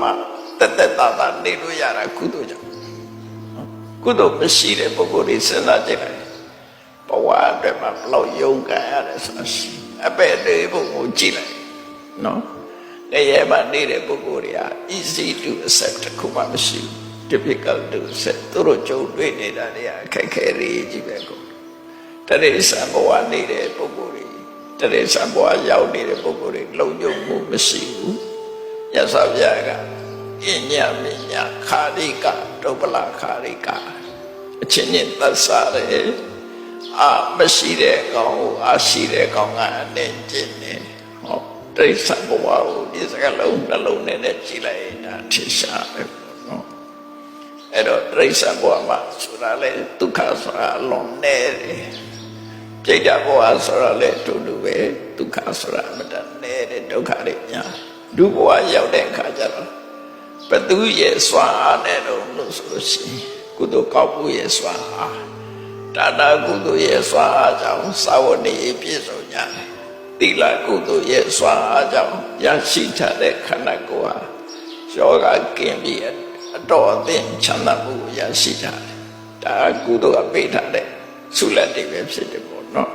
မှာတက်တက်တာတာနေလို့ရတာကုသိုလ်ကြောင့်ကုသိုလ်မရှိတဲ့ပုဂ္ဂိုလ်တွေစဉ်းစားကြည့်လိုက်ဘဝအတွက်မှာဘယ်လောက်ယုံကန်ရတယ်ဆိုတာရှိအပဲ့တွေဘုံကိုကြည့်လိုက်နော်ငရဲမှာနေတဲ့ပုဂ္ဂိုလ်တွေက easy to accept တစ်ခုမှမရှိဘူး difficult to accept သူတို့ကြုံတွေ့နေတာတွေကအခက်အခဲတွေကြီးပဲကုန်တရိစ္ဆာန်ဘဝနေတဲ့ပုဂ္ဂိုလ်တွေတရိစ္ဆာန်ဘဝရောက်နေတဲ့ပုဂ္ဂိုလ်တွေလုံခြုံမှုမရှိဘူး ရသော်ပြားကအညမညခာရိကဒုပ္ပလခာရိကအချင်းချင်းသက်စားတယ်အာမရှိတဲ့ကောင်ကိုအာရှိတဲ့ကောင်ကအနေကျင့်တယ်ဟောတိစ္ဆာဘဝကိုဒီစကလုံးနှလုံးနဲ့နဲ့ကြည်လိုက်ရင်ဒါထင်ရှားပဲပေါ့နော်အဲ့တော့တိစ္ဆာဘဝမှာဆိုတာလေဒုက္ခဆိုတာအလွန်နေတယ်ပြိတ္တဘဝဆိုတာလေအတူတူပဲဒုက္ခဆိုတာအမတန်နေတဲ့ဒုက္ခတွေညာ ဒုဘဝရောက်တဲ့အခါကျတော့ဘသူရဲ့စွမ်းအားနဲ့တော့လို့ဆိုလို့ရှိရင်ကုသိုလ်ကောက်မှုရဲ့စွမ်းအားတာတာကုသိုလ်ရဲ့စွာအားကြောင့်သာဝတိပြည့်စုံကြတယ်။သီလကုသိုလ်ရဲ့စွာအားကြောင့်ရရှိထားတဲ့ခန္ဓာကိုယ်ဟာယောဂကင်းပြီးအတော်အသင့်ချမ်းသာမှုကိုရရှိကြတယ်။ဒါကကုသိုလ်အပိဋ္ဌတဲ့ဆုလက်တွေပဲဖြစ်တယ်ပေါ့နော်